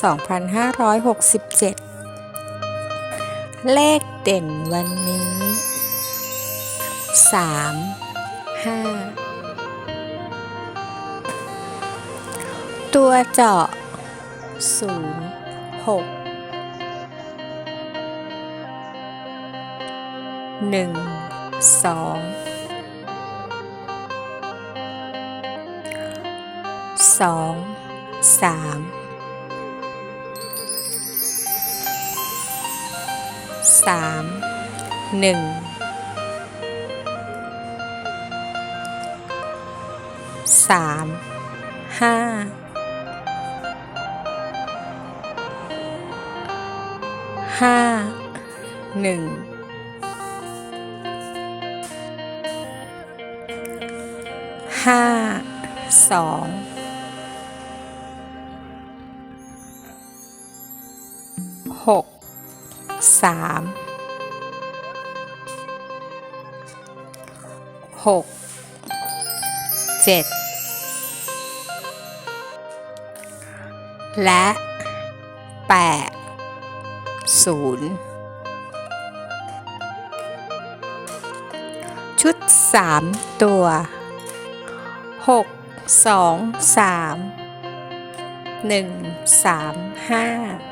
2567 เลขเด่นวันนี้ 3 5 ตัวเจาะ 0 6 1 2สองสามสาม หนึ่งสามห้าห้าหนึ่งห้าสองหก 3 6 7 และ 8 0 ชุด 3 ตัว 6 2 3 1 3 5